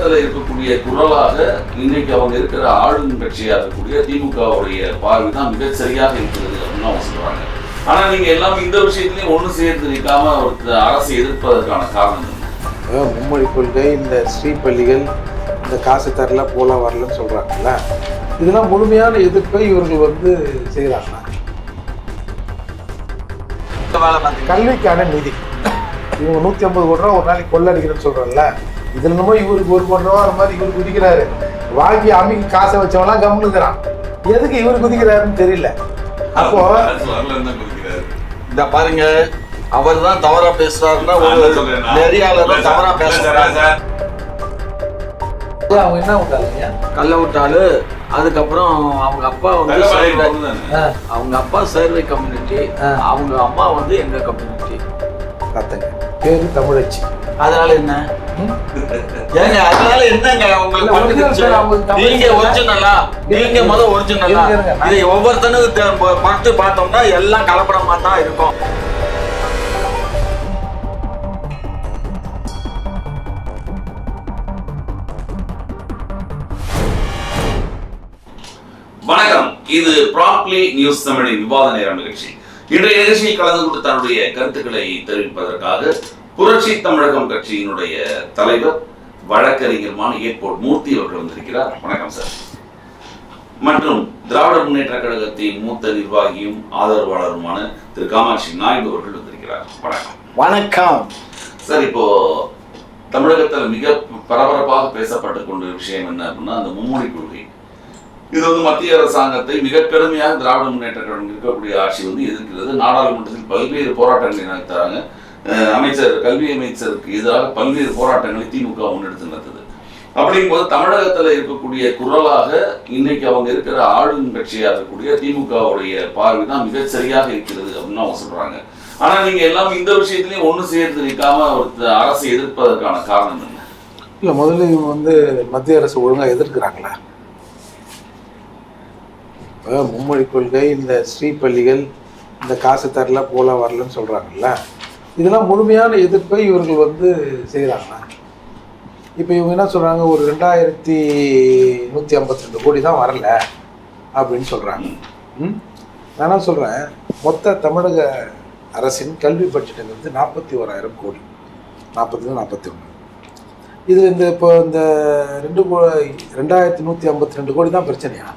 தமிழகத்துல இருக்கக்கூடிய குரலாக இன்னைக்கு அவங்க இருக்கிற ஆளும் கட்சியா இருக்கக்கூடிய திமுகவுடைய பார்வை தான் மிகச் சரியாக இருக்கிறது அப்படின்னு அவங்க சொல்றாங்க. ஆனா நீங்க எல்லாம் இந்த விஷயத்திலயும் ஒண்ணு சேர்த்து நிற்காம ஒரு அரசை எதிர்ப்பதற்கான காரணம்? அதாவது மும்மொழி கொள்கை இந்த ஸ்ரீபள்ளிகள் இந்த காசு தரல போலாம் வரலன்னு சொல்கிறாங்கல்ல இதெல்லாம் முழுமையான எதிர்ப்பை இவர்கள் வந்து செய்கிறாங்க கல்விக்கான நிதி. இவங்க நூற்றி ஐம்பது கோடி ரூபா ஒரு நாளைக்கு கொள்ளடிக்கிறேன்னு சொல்கிறோம்ல இதில் என்னமோ இவருக்கு ஒரு கோடி ரூபா மாதிரி இவர் குதிக்கிறாரு. வாங்கி அமைக்கு காசை வச்சவன்லாம் கம்முனுக்கிறான். எதுக்கு இவர் குதிக்கிறாருன்னு தெரியல. அப்போ? இந்த பாருங்க அவர் தான் தவறா பேசுறாருன்னா ஒரு நெறியாளர் தவறா பேசுறாங்க. அவங்க என்ன விட்டாங்க கல்ல விட்டாலு அதுக்கப்புறம் அவங்க அப்பா வந்து? அவங்க அப்பா சர்வே கம்யூனிட்டி. அவங்க அம்மா வந்து எங்க கம்யூனிட்டி? பார்த்துங்க பேரு தமிழச்சி. அதனால என்ன? ஏங்க அதனால என்னங்க உங்களுக்கு நீங்க. ஒரிஜினலா நீங்க முத ஒரிஜினலா இருங்க, இருங்க, நான் இதை ஒவ்வொருத்தனுக்கு தெ- ப- பார்த்து பார்த்தோம்னா எல்லாம் கலப்படமா தான் இருக்கும். வணக்கம். இது ப்ராப்ளி நியூஸ் தமிழின் விவாத நேரம் நிகழ்ச்சி. இன்றைய நிகழ்ச்சியில் கலந்து கொண்டு தன்னுடைய கருத்துக்களை தெரிவிப்பதற்காக புரட்சி தமிழகம் கட்சியினுடைய தலைவர் வழக்கறிஞருமான ஏர்போர்ட் மூர்த்தி அவர்கள் வந்திருக்கிறார். வணக்கம் சார். மற்றும் திராவிட முன்னேற்ற கழகத்தின் மூத்த நிர்வாகியும் ஆதரவாளருமான திரு காமாட்சி நாயுடு அவர்கள் வந்திருக்கிறார். வணக்கம். வணக்கம். சார் இப்போ தமிழகத்துல மிக பரபரப்பாக பேசப்பட்டு கொண்ட விஷயம் என்ன அப்படின்னா அந்த மும்மொழி கொள்கை. இது வந்து மத்திய அரசாங்கத்தை மிக கடுமையாக திராவிட முன்னேற்ற கழகம் இருக்கக்கூடிய ஆட்சி வந்து எதிர்க்கிறது. நாடாளுமன்றத்தில் பல்வேறு போராட்டங்களை நடத்துறாங்க அமைச்சர் கல்வி அமைச்சருக்கு எதிராக பல்வேறு போராட்டங்களை திமுக முன்னெடுத்து நடத்துது அப்படிங்கும்போது தமிழகத்தில் இருக்கக்கூடிய குரலாக இன்னைக்கு அவங்க இருக்கிற ஆளும் கட்சியாக இருக்கக்கூடிய திமுகவுடைய பார்வை தான் மிகச்சரியாக இருக்கிறது அப்படின்னு அவங்க சொல்றாங்க. ஆனா நீங்க எல்லாம் இந்த விஷயத்திலையும் ஒன்று சேர்த்து நிற்காம அரசு அரசை எதிர்ப்பதற்கான காரணம் என்ன? இல்லை முதல்ல இவங்க வந்து மத்திய அரசு ஒழுங்காக எதிர்க்கிறாங்களா? மும்மொழி கொள்கை இந்த ஸ்ரீபள்ளிகள் இந்த காசு தரல போல வரலன்னு சொல்கிறாங்கல்ல இதெல்லாம் முழுமையான எதிர்ப்பை இவர்கள் வந்து செய்கிறாங்க. இப்போ இவங்க என்ன சொல்கிறாங்க ஒரு ரெண்டாயிரத்தி நூற்றி ஐம்பத்தி ரெண்டு கோடி தான் வரல அப்படின்னு சொல்கிறாங்க ம்? நான் என்ன சொல்கிறேன் மொத்த தமிழக அரசின் கல்வி பட்ஜெட்டுங்கிறது நாற்பத்தி ஓராயிரம் கோடி. நாற்பத்தி நாற்பத்தி ஒன்று இது இந்த இப்போ இந்த ரெண்டு கோ ரெண்டாயிரத்தி நூற்றி ஐம்பத்தி ரெண்டு கோடி தான் பிரச்சனையா?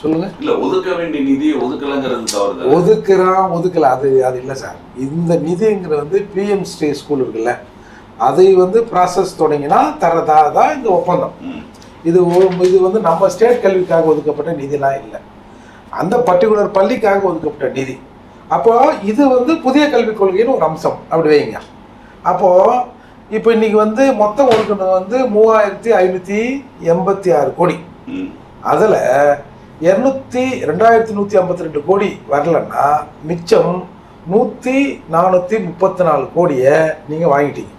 சொல்லுங்க. இல்ல ஒதுக்க வேண்டிய நிதியை ஒதுக்கலங்கிறது தவறு ஒதுக்குறான் ஒதுக்கல அது அது இல்லை சார். இந்த நிதிங்கிறது வந்து பிஎம் ஸ்டே ஸ்கூல் இருக்குல்ல. அதை வந்து ப்ராசஸ் தொடங்கினா தரதா தான் இந்த ஒப்பந்தம். இது இது வந்து நம்ம ஸ்டேட் கல்விக்காக ஒதுக்கப்பட்ட நிதிலாம் இல்லை. அந்த பர்டிகுலர் பள்ளிக்காக ஒதுக்கப்பட்ட நிதி. அப்போ இது வந்து புதிய கல்விக் கொள்கைன்னு ஒரு அம்சம். அப்படி வைங்க. அப்போ இப்போ இன்னைக்கு வந்து மொத்தம் ஒதுக்கணும் வந்து மூவாயிரத்தி ஐநூற்றி எண்பத்தி ஆறு கோடி. அதில் இரநூத்தி ரெண்டாயிரத்தி நூற்றி ஐம்பத்தி ரெண்டு கோடி வரலன்னா மிச்சம் நூற்றி நானூற்றி முப்பத்தி நாலு கோடியை நீங்கள் வாங்கிட்டீங்க.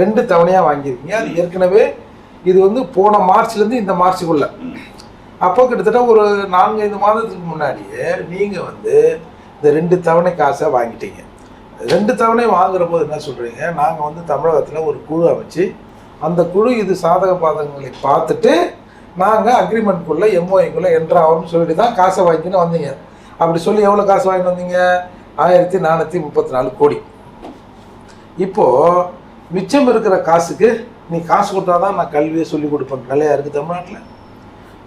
ரெண்டு தவணையாக வாங்கியிருக்கீங்க. அது ஏற்கனவே இது வந்து போன மார்ச்லேருந்து இந்த மார்ச்சுக்குள்ள. அப்போ கிட்டத்தட்ட ஒரு நான்கு ஐந்து மாதத்துக்கு முன்னாடியே நீங்கள் வந்து இந்த ரெண்டு தவணை காசை வாங்கிட்டீங்க. ரெண்டு தவணை வாங்குற போது என்ன சொல்கிறீங்க நாங்கள் வந்து தமிழகத்தில் ஒரு குழு அமைச்சு அந்த குழு இது சாதக பாதகங்களை பார்த்துட்டு நாங்கள் அக்ரிமெண்ட்குள்ளே எம்ஓஐக்குள்ளே என்ட்ரு ஆகும்னு சொல்லிட்டு தான் காசை வாங்கின்னு வந்தீங்க. அப்படி சொல்லி எவ்வளோ காசு வாங்கிட்டு வந்தீங்க? ஆயிரத்தி நானூற்றி முப்பத்தி நாலு கோடி. இப்போது மிச்சம் இருக்கிற காசுக்கு நீ காசு கொடுத்தா தான் நான் கல்வியை சொல்லி கொடுப்பேன். நிலையா இருக்குது தமிழ்நாட்டில்.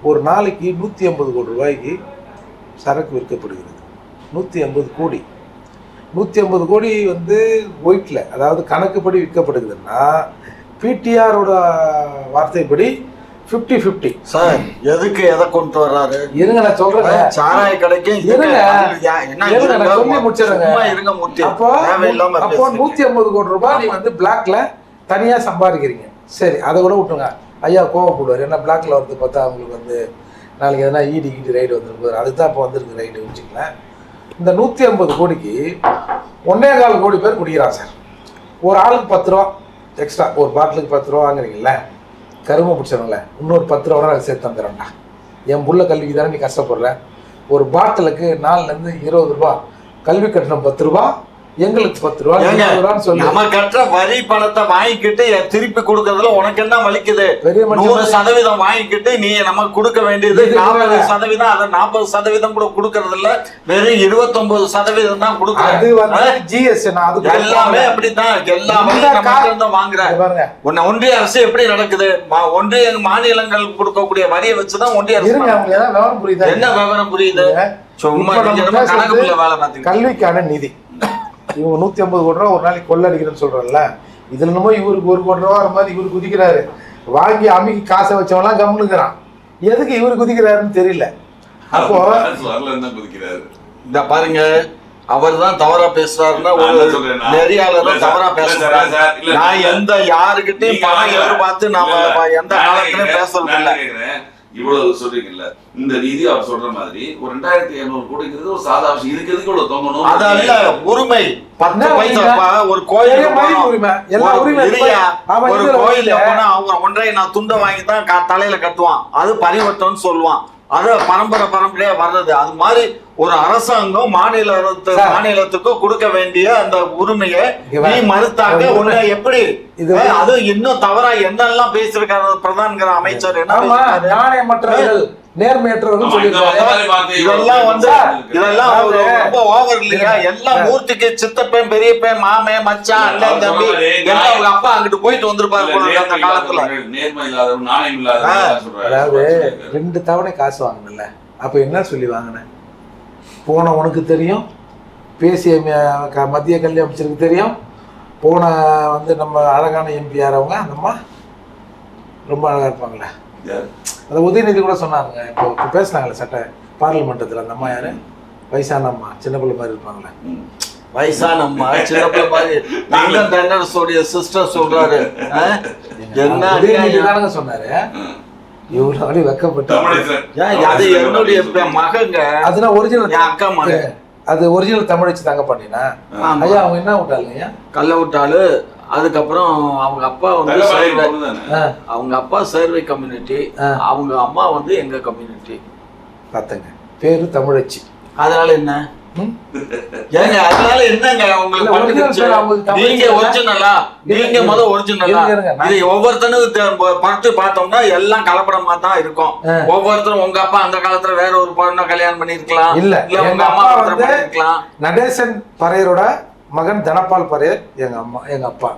ஒரு நாளைக்கு நூற்றி ஐம்பது கோடி ரூபாய்க்கு சரக்கு விற்கப்படுகிறது. நூற்றி ஐம்பது கோடி. நூற்றி ஐம்பது கோடி வந்து ஒயிட்டில் அதாவது கணக்குப்படி விற்கப்படுகிறதுன்னா பிடிஆரோட வார்த்தைப்படி ஃபிஃப்டி ஃபிஃப்டி சார் எதுக்கு எதை கொண்டு வர்றாரு? இருங்க நான் சொல்கிறேன் சாராய கடைக்கு இருங்க. என்ன? சொல்லி முடிச்சிடுறேங்க. சும்மா இருங்க மூர்த்தி. அப்போ தேவையில்லாம அப்போ. நூற்றி ஐம்பது கோடி ரூபாய் நீ வந்து பிளாக்ல தனியாக சம்பாதிக்கிறீங்க. சரி அதை கூட விட்டுருங்க. ஐயா கோவப்படுவார். ஏன்னா பிளாக்ல வந்து பார்த்தா அவங்களுக்கு வந்து நாளைக்கு எதனா ஈடி ஈடி ரைடு வந்துருக்கு அதுக்கு தான் இப்போ வந்திருக்கு ரைடு வச்சுக்கலாம் இந்த நூற்றி ஐம்பது கோடிக்கு ஒன்னே கால் கோடி பேர் குடிக்கிறான் சார். ஒரு ஆளுக்கு பத்து ரூபா எக்ஸ்ட்ரா ஒரு பாட்டிலுக்கு பத்து ரூபா வாங்குறீங்கல்ல கருமை பிடிச்சவங்கள இன்னொரு பத்து ரூபா நான் சேர்த்து தந்துடுறேன்டா. என் புள்ள கல்விக்கு தானே நீ கஷ்டப்படுற? ஒரு பாட்டிலுக்கு நாலுலேருந்து இருபது ரூபா. கல்வி கட்டணம் பத்து ரூபா. எங்களுக்கு பத்து ரூபா சொல்லி. நம்ம கட்டுற வரி பணத்தை வாங்கிக்கிட்டு திருப்பி கொடுக்கறதுல உனக்கு என்ன வலிக்குது? நூறு சதவீதம் வாங்கிக்கிட்டு நீ நமக்கு கொடுக்க வேண்டியது நாற்பது. சதவீதம் அதை நாற்பது சதவீதம் கூட கொடுக்கறது இல்ல வெறும் இருபத்தொன்பது சதவீதம் தான் வந்து ஜிஎஸ்டி அது எல்லாமே அப்படித்தான் எல்லாமே நம்ம உன்னை ஒன்றிய அரசு எப்படி நடக்குது? மா- ஒன்றிய மாநிலங்கள் கொடுக்கக்கூடிய வரியை வச்சுதான் ஒன்றிய அரசு என்ன விவரம் புரியுது? சும்மா கல்விக்கான நிதி. இவங்க நூத்தி ஐம்பது கோடி ரூபா ஒரு நாளைக்கு கொள்ளடிக்கிறேன்னு சொல்றோம்ல இதுல என்னமோ இவருக்கு ஒரு கோடி ரூபா வர மாதிரி இவரு குதிக்கிறாரு வாங்கி அம்மிக்கு காசை வச்சவன்லாம் கம்முனுக்குறான் எதுக்கு இவரு குதிக்கிறாருன்னு தெரியல அப்போ குதிக்கிறாரு இந்த பாருங்க அவர் தான் தவறா பேசுறாருன்னா ஒரு நெறியாளர் தவறா பேசுறாரு நான். எந்த யாருக்கிட்டையும் பணம். எதிர்பார்த்து நாம. எந்த கேக்குறேன், பேசுறது இல்ல. இவ்வளவு சொல்றீங்கல்ல இந்த நிதி அவர் சொல்ற மாதிரி ஒரு ரெண்டாயிரத்தி இருநூறு கோடிங்கிறது ஒரு சாதா விஷயம். இதுக்கு எதுக்கு இவ்வளவு தொங்கணும் உரிமை. பத்து பைசா ஒரு. எல்லா ஒரு போனா அவங்க ஒன்றை நான் துண்டை வாங்கி தான் தலையில கட்டுவான். அது பரிவட்டம்னு சொல்லுவான். அது பரம்பரை பரம்பரையா வர்றது. அது மாதிரி ஒரு அரசாங்கம் சார். மாநிலத்துக்கு கொடுக்க வேண்டிய அந்த உரிமையை நீ ஒரு உன்னை எப்படி? அது இன்னும் தவறா என்னெல்லாம் பேசிருக்காரு பிரதான்கிற அமைச்சர்? என்ன? நியாயமற்றவர்கள் நேர்மையற்றவர்கள் வார்த்தை இதெல்லாம் வந்து இதெல்லாம் ரொம்ப ஓவர் இல்லையா எல்லாம் மூர்த்திக்கு சித்தப்பன் பெரியப்பன் மாமே மச்சான் அண்ணன் தம்பி எல்லாம் அவங்க அப்பா அங்கிட்டு போயிட்டு வந்திருப்பாரு அந்த காலத்துல. நேர்மை நாணயம். அதாவது. ரெண்டு தவணை காசு வாங்கினல அப்ப என்ன சொல்லி வாங்கின போன உனக்கு தெரியும் பேசிய மத்திய கல்வி அமைச்சருக்கு தெரியும். போன வந்து நம்ம அழகான எம்பி யார் அவங்க? அந்த அம்மா. ரொம்ப அழகா இருப்பாங்களே அந்த உதயநிதி கூட சொன்னாங்க. இப்போ இப்போ பேசுனாங்களே சட்ட பார்லிமெண்டத்தில் அந்த அம்மா யாரு? வயசான அம்மா சின்ன பிள்ளை மாதிரி இருப்பாங்களே. வயசான அம்மா சின்ன பிள்ளை மாதிரி. சிஸ்டர் சொல்றாரு? என்ன சொன்னாரு. இவ்வளோ அப்படி வெக்கப்பட்டு. அது என்னுடைய மகங்க. அதுனா ஒரிஜினல் அக்கா மகன். அது ஒரிஜினல் தமிழச்சு தாங்க பண்ணினா. ஐயா அவங்க என்ன விட்டாங்க ஐயா கல்ல விட்டாலு. அதுக்கப்புறம் அவங்க அப்பா வந்து அவங்க அப்பா சேர்வை கம்யூனிட்டி. அவங்க அம்மா வந்து எங்க கம்யூனிட்டி. பார்த்தங்க பேரு தமிழச்சி. அதனால என்ன? ஏங்க அதனால என்னங்க உங்களுக்கு நீங்க. ஒரிஜினலா? நீங்க முத ஒரிஜினலா? இது ஒவ்வொருத்தனும் பார்த்து பார்த்தோம்னா எல்லாம் கலப்படமா தான் இருக்கும். ஒவ்வொருத்தரும் உங்க அப்பா அந்த காலத்துல வேற ஒரு பொண்ணை கல்யாணம் பண்ணிருக்கலாம் இல்ல, உங்க அம்மா நடேசன் பறையரோட மகன் தனபால் பறையர் எங்க அம்மா எங்க அப்பா.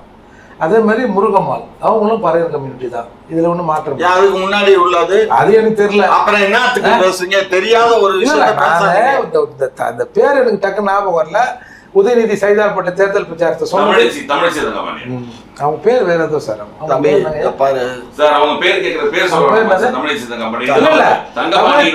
அதே மாதிரி முருகம்மாள். அவங்களும் பறையர் கம்யூனிட்டி தான். இதுல ஒண்ணும் மாற்றம் அதுக்கு முன்னாடி உள்ளது? அது எனக்கு தெரியல. அப்புறம் என்னத்துக்கு பேசுறீங்க? தெரியாத ஒரு இந்த- அந்த பேர் எனக்கு டக்கு ஞாபகம் வரல. உதயநிதி சைதாப்பட்ட தேர்தல் பிரச்சாரத்தை சொன்னது. தங்கமணி. அவங்க பேர் வேற ஏதோ சார். அவங்க பேர் பாரு. சார் கேக்குற சொல்றாங்க தங்கமணி.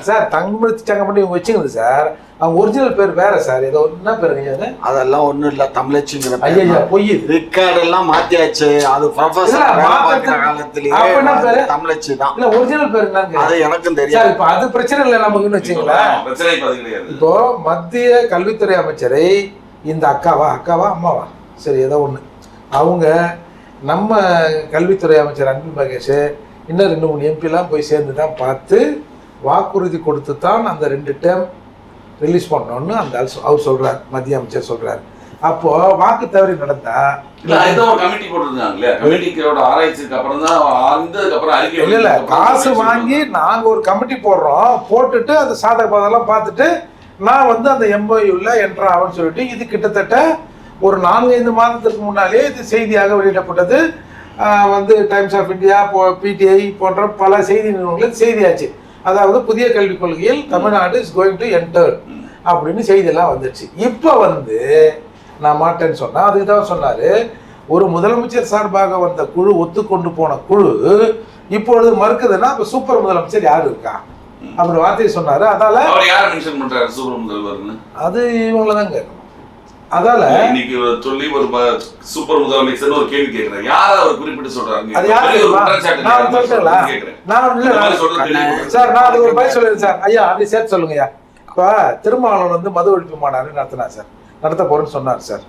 சார் தங்கமணி சங்கமணி இவங்க வச்சுக்கிறது சார். அவங்க ஒரிஜினல் பேர் வேற சார். ஏதோ என்ன பேருங்க அது? அதெல்லாம் ஒண்ணும் இல்ல தமிழச்சிங்கிற ஐயா பொய் இது. ரிக்கார்டு எல்லாம் மாத்தியாச்சு. அது அப்ப காலத்திலேயே என்ன பேரு? தமிழச்சி தான். இல்ல ஒரிஜினல் பேர் என்னங்க? அது எனக்கும் சார் தெரியும் இப்ப அது பிரச்சனை இல்லை நமக்குன்னு வச்சுங்களேன். இப்ப மத்திய கல்வித்துறை அமைச்சரை இந்த அக்காவா? அக்காவா? அம்மாவா? சரி ஏதோ ஒண்ணு. அவங்க நம்ம கல்வித்துறை அமைச்சர் அன்பில் மகேஷ் இன்னும் ரெண்டு மூணு எம்பிலாம் போய் சேர்ந்து தான் பார்த்து வாக்குறுதி கொடுத்து தான் அந்த ரெண்டு டேம் ரிலீஸ் பண்ணோன்னு அந்த அவர் சொல்றார் மத்திய அமைச்சர் சொல்றாரு. அப்போ வாக்கு தவறி நடந்தா இல்ல ஒரு கமிட்டி போட்டிருந்தாங்க இல்லையா கமிட்டிக்கோட ஆராய்ச்சிக்கு அப்புறம் தான் ஆழ்ந்ததுக்கு அப்புறம் அறிக்கை இல்ல இல்ல. வந்ததுக்கு அப்புறம் காசு வாங்கி நாங்க ஒரு கமிட்டி போடுறோம். போட்டுட்டு அந்த சாதக பாதெல்லாம் பார்த்துட்டு நான் வந்து அந்த எம்ஓயூல என்ட்ரு ஆகும்னு சொல்லிட்டு இது கிட்டத்தட்ட ஒரு நான்கைந்து மாதத்துக்கு முன்னாலே இது செய்தியாக வெளியிடப்பட்டது. வந்து டைம்ஸ் ஆஃப் இந்தியா பிடிஐ போன்ற பல செய்தி நிறுவனங்களில் செய்தியாச்சு. அதாவது புதிய கல்விக் கொள்கையில் Tamil Nadu is going to enter. அப்படின்னு செய்தியெல்லாம் வந்துடுச்சு இப்போ வந்து நான் மாட்டேன்னு சொன்னா அதுக்கு தான் சொன்னாரு ஒரு முதலமைச்சர் சார்பாக வந்த குழு ஒத்துக்கொண்டு போன குழு இப்பொழுது மறுக்குதுன்னா இப்ப சூப்பர் முதலமைச்சர் யாரு இருக்கா. அப்படி வார்த்தையை சொன்னாரு அதால அவர் யார மென்ஷன் பண்றாரு சூப்பர் முதல்வர்னு அது இவங்கள தான் கேட்கணும் அதால இன்னைக்கு ஒரு சொல்லி ஒரு சூப்பர் முதலமைச்சர் ஒரு கேள்வி கேக்குறேன். யார அவர் குறிப்பிட்டு சொல்றாங்க அது யாரு நான் இல்ல. சார் நான் அதுக்கு ஒரு பதில் சொல்லிடுறேன் சார். ஐயா அப்படி சேர்த்து சொல்லுங்க ஐயா. இப்போ திருமாவளவன் வந்து மது ஒழிப்பு மாநாடு நடத்தினா சார். நடத்த போறேன்னு சொன்னார் சார்.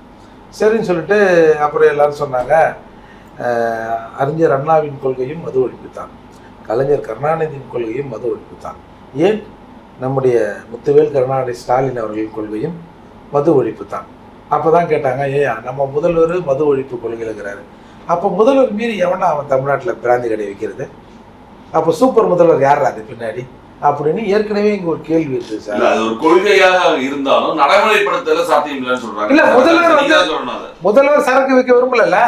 சரின்னு சொல்லிட்டு அப்புறம் எல்லாரும் சொன்னாங்க அறிஞர் அண்ணாவின் கொள்கையும் மது ஒழிப்பு தான் கலைஞர் கருணாநிதியின் கொள்கையும் மது ஒழிப்பு தான் ஏன்? நம்முடைய முத்துவேல் கருணாநிதி ஸ்டாலின் அவர்களின் கொள்கையும் மது ஒழிப்பு தான் அப்பதான் கேட்டாங்க ஏன் நம்ம முதல்வர் மது ஒழிப்பு கொள்கை இருக்கிறாரு அப்போ முதல்வர் மீறி எவனா அவன் தமிழ்நாட்டுல பிராந்தி கடை வைக்கிறது? அப்போ சூப்பர் முதல்வர் யார் அது பின்னாடி? அப்படின்னு ஏற்கனவே இங்க ஒரு கேள்வி இருக்கு இல்ல சார் அது ஒரு கொள்கையாக இருந்தாலும் நடைமுறைப்படுத்தல சாத்தியம் இல்லைன்னு சொல்றாங்க. இல்ல, முதல்வர் வந்து- தான். முதல்வர் சரக்கு வைக்க விரும்பல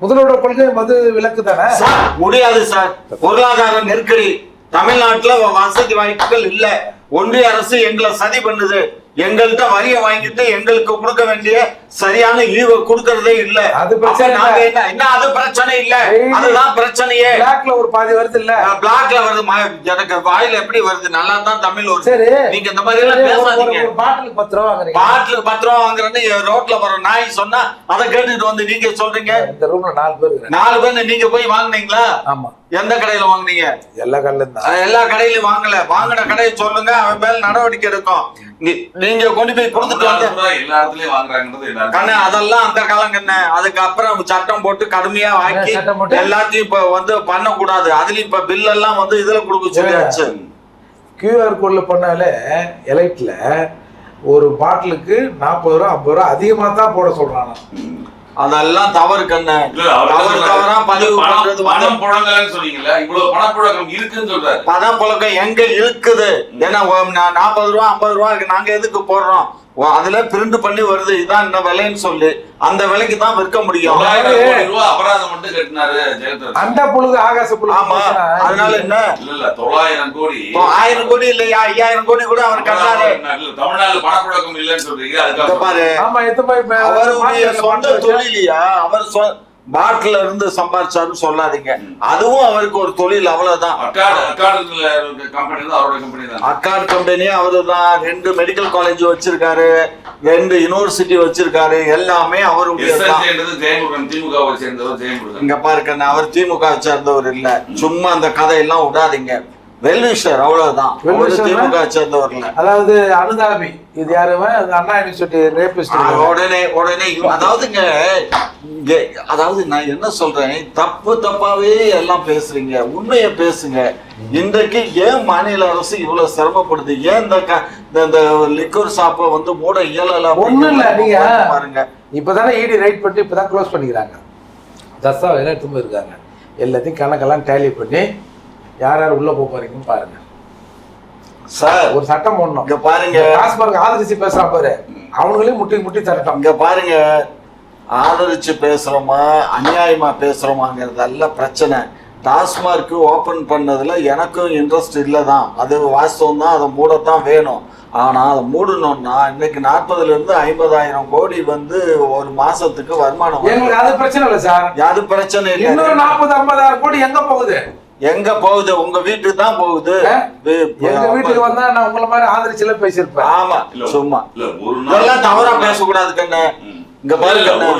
முதல்வரோட கொள்கை மது விலக்கு தானே? சார் முடியாது சார். பொருளாதார நெருக்கடி தமிழ்நாட்டுல வசதி வாய்ப்புகள் இல்ல. ஒன்றிய அரசு எங்களை சதி பண்ணுது. எங்கள்கிட்ட வரியை வாங்கிட்டு எங்களுக்கு கொடுக்க வேண்டிய சரியான ஈவை கொடுக்கறதே இல்ல. அது பிரச்சனை நாங்க. என்ன என்ன அது பிரச்சனை இல்ல. அதுதான் பிரச்சனையே. பிளாக்ல ஒரு பாதி வருது இல்ல. பிளாக்ல வருது. எனக்கு வாயில எப்படி வருது? நல்லா தான் தமிழ் வருது. சரி. நீங்க இந்த மாதிரி எல்லாம் பேசாதீங்க. பாட்டிலுக்கு பத்து ரூபா வாங்குறீங்க. பாட்டிலுக்கு பத்து ரூபா வாங்குறேன்னு ரோட்ல வர நாய் சொன்னா அதை கேட்டுட்டு வந்து நீங்க சொல்றீங்க? இந்த ரூம்ல நாலு பேர் நாலு பேர் நீங்க போய் வாங்குனீங்களா? ஆமா. எந்த கடையில வாங்குனீங்க? எல்லா அது எல்லா கடையிலயும் வாங்கல. வாங்கின கடையை சொல்லுங்க அவன் மேல நடவடிக்கை எடுக்கும். நீ- நீங்க கொண்டு போய் கொடுத்துட்டு எல்லா இடத்துலயும் வாங்குறாங்கன்றது கண்ணு அதெல்லாம் அந்த காலம் கண்ணு அதுக்கப்புறம் சட்டம் போட்டு கடுமையா போட்டு? எல்லாத்தையும் இப்ப வந்து பண்ண கூடாது அதுலயும் இப்ப பில் எல்லாம் வந்து இதுல கொடுக்க சொல்லியாச்சு. கியூஆர் கோட்ல பண்ணாலே எலைட்ல ஒரு பாட்டிலுக்கு நாற்பது ரூபா ஐம்பது ரூபா அதிகமா தான் போட சொல்றாங்க. அதெல்லாம் தவறு கண்ணு தவறு? தவறா பதிவு பண்றது பணம் புழங்கலன்னு சொன்னீங்கல்ல இவ்வளவு பணப்புழக்கம் இருக்குன்னு சொல்றாரு பணம் புழக்கம் எங்க இருக்குது ஏன்னா நாற்பது ரூபா ஐம்பது ரூபா. நாங்க எதுக்கு போடுறோம் அதுல பிரிண்ட் பண்ணி வருது. இதான் இந்த விலைன்னு சொல்லி அந்த விலைக்கு தான் விற்க முடியும். அபராதம் மட்டும் கட்டினாரு அண்ட புழுகு ஆகாச புழுகு ஆமா. அதனால என்ன? இல்ல இல்ல தொள்ளாயிரம் கோடி. ஆயிரம் கோடி இல்லையா? ஐயாயிரம் கோடி கூட அவர் கட்டாரு இல்ல, தமிழ்நாட்டுல பணப்புழக்கம் இல்லைன்னு சொல்றீங்க இங்க அதுக்காக பாரு. ஆமா எத்தனை போய் பே- அவருடைய சொந்த தொழிலியா? அவர் சொ- பாட்டில இருந்து சம்பாதிச்சாருன்னு சொல்லாதீங்க. அதுவும் அவருக்கு ஒரு தொழில் அவ்வளவுதான். அக்கார்ட் கம்பெனி அவரு தான் ரெண்டு மெடிக்கல் காலேஜ் வச்சிருக்காரு ரெண்டு யுனிவர்சிட்டி வச்சிருக்காரு எல்லாமே அவருடைய இங்க பாருங்க அவர் திமுக சேர்ந்தவர் இல்ல. சும்மா அந்த கதையெல்லாம் விடாதீங்க. வெல்விஷர் அவ்வளவுதான்? திமுக சேர்ந்தவர் இல்ல அதாவது அனுதாபி. இது யாருமே அண்ணா யூனிவர்சிட்டி ரேபிஸ்ட் உடனே உடனே அதாவதுங்க இங்க அதாவது நான் என்ன சொல்றேன்? தப்பு தப்பாவே எல்லாம் பேசுறீங்க. உண்மையை பேசுங்க. இன்றைக்கு ஏன் மாநில அரசு இவ்வளவு சிரமப்படுது? ஏன் இந்த இந்த- லிக்கர் ஷாப்பை வந்து மூட இயலல ஒண்ணும் இல்ல, நீங்க- பாருங்க. இப்பதானே இடி ரைட் பண்ணி இப்பதான் க்ளோஸ் பண்ணிக்கிறாங்க. தஸ்தா எல்லாம் எடுத்து போயிருக்காங்க. எல்லாத்தையும் கணக்கெல்லாம் டேலி பண்ணி யார் யார் உள்ள போக போறீங்கன்னு பாருங்க. சார் ஒரு சட்டம் போடணும். இங்க பாருங்க. டாஸ்மார்க் ஆதரிச்சு பேசுறான் பாரு. அவனுங்களையும் முட்டி முட்டி தரட்டும் இங்க பாருங்க. ஆதரிச்சு பேசுறோமா அநியாயமா பேசுறோமாங்கிறது அல்ல பிரச்சனை. டாஸ்மார்க் ஓபன் பண்ணதுல எனக்கும் இன்ட்ரெஸ்ட் இல்லதான். அது வாஸ்தவம் தான் அதை மூடத்தான் வேணும். ஆனா அதை மூடணும்னா இன்னைக்கு நாற்பதுல இருந்து ஐம்பதாயிரம் கோடி வந்து ஒரு மாசத்துக்கு வருமானம் அது பிரச்சனை இல்லை சார். அது பிரச்சனை இன்னொரு இல்லை நாற்பது ஐம்பதாயிரம் கோடி எங்க போகுது? எங்க போகுது? உங்க வீட்டுக்கு தான் போகுது. எங்க வீட்டுக்கு வந்தா நான் உங்களை மாதிரி ஆதரிச்சுல பேசியிருப்பேன். ஆமா. சும்மா. இல்ல ஒரு இதெல்லாம் நாள் தவறா பேசக்கூடாது கண்ணு. இங்க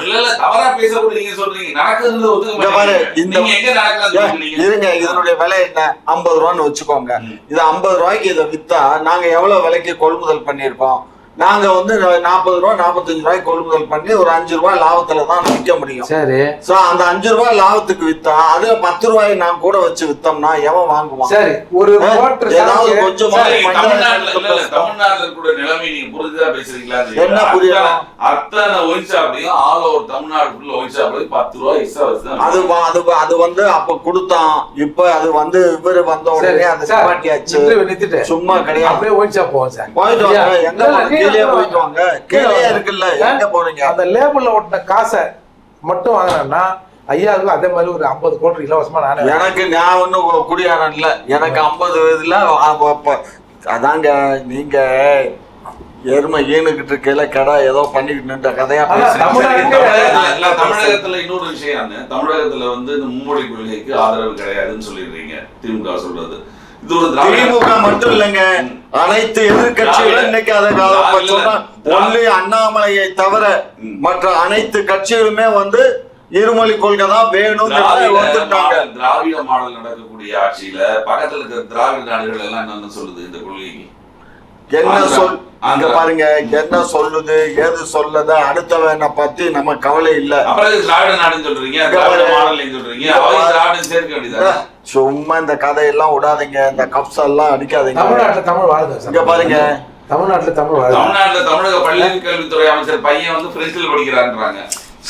இல்ல, தவறா பேசக்கூடாது நீங்க சொல்றீங்க. ஒத்துக்க பாரு. இந்த- இருங்க இதனுடைய விலை என்ன? ஐம்பது ரூபான்னு வச்சுக்கோங்க. இது ஐம்பது ரூபாய்க்கு இதை வித்தா நாங்க எவ்வளவு விலைக்கு கொள்முதல் பண்ணியிருக்கோம்? நாங்க வந்து நாற்பது ரூபா நாற்பத்தஞ்சு ரூபாய்க்கு கொள்முதல் பண்ணி ஒரு அஞ்சு ரூபாய் லாபத்துல தான் விற்க முடியும். சரி. சோ அந்த அஞ்சு ரூபாய் லாபத்துக்கு வித்தா அதுல பத்து ரூபாய் நான் கூட வச்சு வித்தோம்னா எவன் வாங்குவான்? சரி ஒரு ஏதாவது கொஞ்சமா தமிழ்நாட்டுல இருக்கிற நிலைமை நீங்க புரிஞ்சுதா பேசுறீங்களா? என்ன புரியணும்? அத்தனை- ஒயின் ஷாப்லயும் ஆல் ஓவர் தமிழ்நாடுக்குள்ள ஒயின் ஷாப்ல பத்து ரூபாய் எக்ஸ்ட்ரா வச்சு அது அது வந்து அப்ப கொடுத்தான். இப்ப அது வந்து இவரு வந்த உடனே நிப்பாட்டியாச்சு interview நிறுத்திட்டு சும்மா கிடையாது. அப்படியே ஒயின் ஷாப் போவோம் சார். போயிட்டு எங்க கீழே போங்க. போயிட்டு வாங்க கீழே இருக்குல்ல? எங்க போறீங்க? அந்த லேபிள்ல ஒட்டின காசை மட்டும் வாங்கினா ஐயாவுக்கு அதே மாதிரி ஒரு ஐம்பது கோடி இலவசமா நானே எனக்கு நான் கு- குடியாரன் இல்ல எனக்கு ஐம்பது வயதுல அதாங்க நீங்க எருமை ஈனுகிட்டு இருக்கையில கடை ஏதோ பண்ணிக்கிட்டு நின்ற கதையா தமிழகத்துல இன்னொரு விஷயம்? தமிழகத்துல வந்து இந்த மும்மொழி கொள்கைக்கு ஆதரவு கிடையாதுன்னு சொல்லிடுறீங்க திமுக சொல்றது. இது ஒரு திராவிட திமுக மட்டும் இல்லைங்க. அனைத்து எதிர்கட்சிகளும் இன்னைக்கு அதை சொன்னா ஒன்லி அண்ணாமலையை தவிர. மற்ற அனைத்து கட்சிகளுமே வந்து இருமொழி கொள்கை தான் வேணும் திராவிட மாடல் நடக்கக்கூடிய ஆட்சியில பக்கத்துல இருக்கிற திராவிட நாடுகள் எல்லாம் என்னன்னு சொல்லுது இந்த கொள்கைக்கு என்ன. சொல் அங்க. பாருங்க என்ன சொல்லுது ஏது சொல்லுது அடுத்தவனை பத்தி நம்ம கவலை இல்ல திராவிட நாடுன்னு சொல்றீங்க திராவிட. மாடல் சொல்றீங்க சேர்க்க வேண்டியது சும்மா இந்த கதையெல்லாம் விடாதீங்க இந்த கப்ஸ் எல்லாம் அடிக்காதீங்க. தமிழ்நாட்டுல தமிழ் வாழுது இங்க பாருங்க. தமிழ்நாட்டுல தமிழ் வாழ்க்கை தமிழ்நாட்டுல தமிழக பள்ளி கல்வித்துறை அமைச்சர் பையன் வந்து பிரெஞ்சில் படிக்கிறான்றாங்க.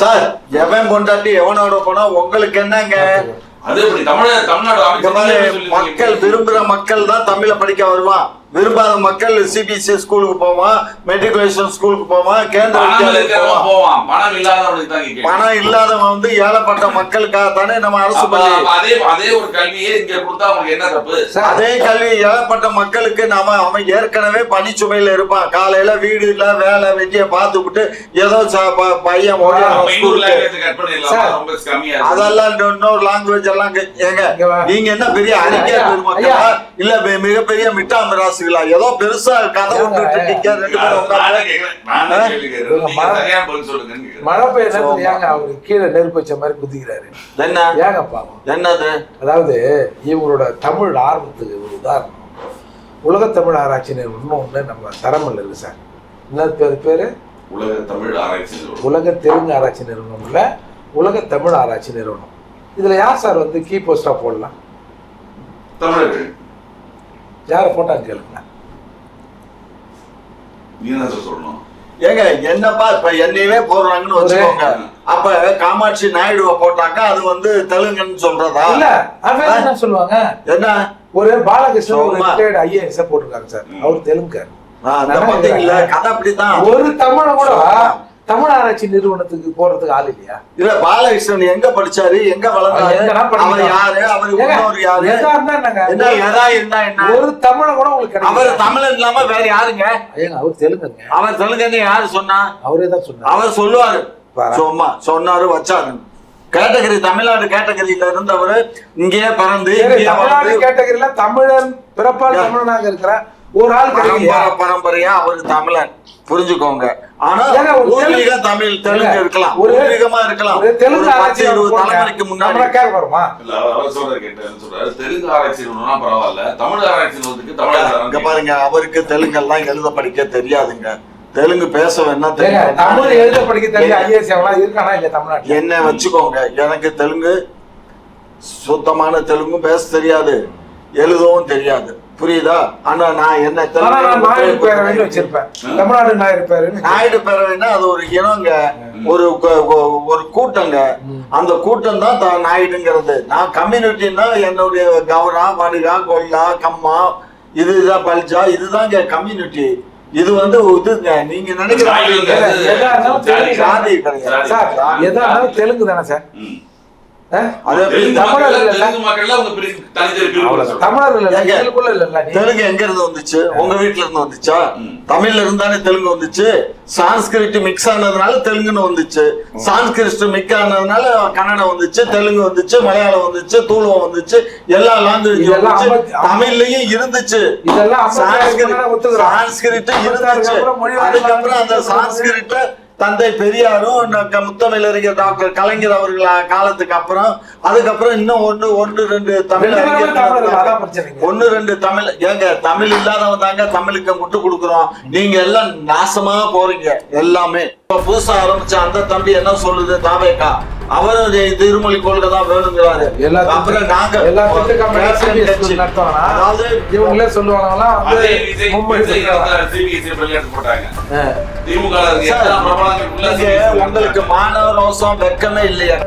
சார் எவன் கொண்டாட்டி எவனோட போனா உங்களுக்கு என்னங்க? அது எப்படி? தமிழக தமிழ்நாடு மக்கள் விரும்புற மக்கள் தான் தமிழ படிக்க வருவான். விரும்பாத மக்கள் சிபிஎஸ்சி ஸ்கூலுக்கு போவான் மெட்ரிகுலேஷன் ஸ்கூலுக்கு போவான் கேந்திர வித்யாலயம் போவான். பணம் இல்லாதவனுக்கு பணம் இல்லாதவன் வந்து ஏழப்பட்ட மக்களுக்காக தானே நம்ம அரசு அதே அதே ஒரு கல்வியே இங்க கொடுத்தா அவங்களுக்கு என்ன தப்பு? அதே கல்வி ஏழப்பட்ட மக்களுக்கு நாம அவன் ஏற்கனவே பணிச்சுமையில இருப்பான். காலையில வீடு இல்ல வேலை வெட்டிய பார்த்துக்கிட்டு ஏதோ ச- ப- பையன் அதெல்லாம் இன்னொரு- லாங்குவேஜ் எல்லாம் ஏங்க. நீங்க என்ன பெரிய ஐயா. இல்ல மிகப்பெரிய மிட்டா மிராசுகளா ஏதோ பெருசா கதை விட்டுட்டு ரெண்டு பேரும் மழை- சரியான பதில் சொல்லுங்கன்னு கேக்குறேன். மழை பெய்ய நேரத்துல ஏங்க அவரு கீழே நெருப்பு வச்ச மாதிரி குதிக்கிறாரு? என்ன ஏங்க பாவம் என்னது அதாவது இவங்களோட தமிழ் ஆர்வத்துக்கு ஒரு உதாரணம். உலக தமிழ் ஆராய்ச்சி நிறுவனம் இன்னொன்று நம்ம தரமில் இருக்கு சார். என்ன பேர் பேரு? உலக தமிழ் ஆராய்ச்சி நிறுவனம். உலக தெலுங்கு ஆராய்ச்சி நிறுவனம் இல்ல உலக தமிழ் ஆராய்ச்சி நிறுவனம். இதுல யார் சார் வந்து கீ போஸ்டா போடலாம்? தமிழர்கள். யாரை போட்டாங்க கேளுங்க நீ என்ன சொல்லணும். ஏங்க என்னப்பா இப்ப என்னையவே போடுறாங்கன்னு வச்சுக்கோங்க. அப்ப காமாட்சி நாயுடுவை போட்டாங்க அது வந்து தெலுங்குன்னு சொல்றதா? இல்ல என்ன சொல்லுவாங்க? என்ன? ஒரு பாலகிருஷ்ணன் ஐஏஎஸ் போட்டிருக்காங்க சார். அவர் தெலுங்கு ஆ, அந்த பாத்தீங்களா கதை அப்படித்தான். ஒரு தமிழ கூட தமிழ் ஆராய்ச்சி நிறுவனத்துக்கு போறதுக்கு ஆள் இல்லையா? இல்ல பாலகிருஷ்ணன் எங்க படிச்சாரு? எங்க வளர்ந்தாரு? அவர்? யாரு? அவர் இன்னொரு யாரு? என்ன எதா என்ன என்ன? ஒரு தமிழ கூட உங்களுக்கு அவர் கிடையாது தமிழ் இல்லாம வேற யாருங்க? அவர் தெலுங்குங்க. அவர் தெலுங்குன்னு யாரு சொன்னா? அவரே தான் சொன்னார். அவர் சொல்லுவாரு. சும்மா சொன்னாரு வச்சாரு. கேட்டகரி தமிழ்நாடு கேட்டகரியில இருந்தவர் இங்கேயே பிறந்து தமிழ்நாடு கேட்டகரியில தமிழன் பிறப்பால் தமிழனாக இருக்கிற ஒரு ஆள் பரம்பரை பரம்பரையா அவர் தமிழன். புரிஞ்சுக்கோங்க. தெலுங்கு- தமிழ் தெலுங்கு இருக்கலாம் ஒரு- பூர்வீகமா இருக்கலாம் ஒரு தெலுங்கு ஆராய்ச்சி. தலைமுறைக்கு முன்னாடி. வருமா இல்ல, அவர் அவர் சொல்றது கேட்டேன்னு சொல்றாரு. தெலுங்கு ஆராய்ச்சி நிறுவனம்னா பரவாயில்ல. தமிழ் ஆராய்ச்சி நிறுவனத்துக்கு இங்க பாருங்க அவருக்கு தெலுங்கெல்லாம் எழுத படிக்க தெரியாதுங்க. தெலுங்கு பேச வேணா தெரியும். தமிழ் எழுத படிக்க தெரிஞ்ச ஐஏஎஸ் இருக்கானா இல்ல தமிழ்நாட்டுல? என்ன வச்சுக்கோங்க எனக்கு தெலுங்கு சுத்தமான தெலுங்கும் பேச தெரியாது எழுதவும் தெரியாது. புரியுதா? ஆனா நான் என்ன நாயுடு பேரவைன்னு வச்சிருப்பேன். தமிழ்நாடு நாயுடு பேரவைன்னு. நாயுடு பேரவைன்னா அது ஒரு இனங்க ஒரு ஒரு கூட்டங்க. அந்த கூட்டம் தான் த- நாயுடுங்கிறது. நான் கம்யூனிட்டின்னா என்னுடைய கௌரா வடுகா கொல்லா கம்மா இதுதான் பல்ஜா இதுதாங்க கம்யூனிட்டி. இது வந்து இதுங்க. நீங்க நினைக்கிற ஜாதி கிடையாது. சார் எதா இருந்தாலும் தெலுங்கு தானே சார். தெலுங்கு எங்க இருந்து வந்துச்சு? உங்க வீட்ல இருந்து வந்துச்சா. தமிழ்ல இருந்தானே தெலுங்கு வந்துச்சு. சான்ஸ்கிரிட் மிக்ஸ் ஆனதுனால தெலுங்குன்னு வந்துச்சு. சான்ஸ்கிரிட் மிக்ஸ் ஆனதுனால கன்னடம் வந்துச்சு தெலுங்கு வந்துச்சு மலையாளம் வந்துச்சு தூளுவம் வந்துச்சு. எல்லா லாங்குவேஜ் தமிழ்லயும் இருந்துச்சு. சான்ஸ்கிரிட் இருந்துச்சு. அதுக்கப்புறம் அந்த சான்ஸ்கிரிட்ட தந்தை பெரியாரும் முத்தமிழறிஞர் டாக்டர் கலைஞர் அவர்கள் காலத்துக்கு அப்புறம் அதுக்கப்புறம் இன்னும் ஒண்ணு ஒன்று ரெண்டு தமிழ். ஒண்ணு ரெண்டு தமிழ் ஏங்க தமிழ் இல்லாதவங்க தாங்க தமிழுக்கு முட்டு கொடுக்குறோம். நீங்க எல்லாம் நாசமா போறீங்க எல்லாமே. இப்ப புதுசா ஆரம்பிச்ச அந்த தம்பி என்ன சொல்லுது தாவேக்கா? அவரும் திருமொழி கொள்கை தான் வேணுங்கிறாரு. எல்லா அப்புறம் நாங்க எல்லா அதாவது இவங்களே CBSE உங்களுக்கு மாணவ ரோசம் வெக்கமே இல்லையா?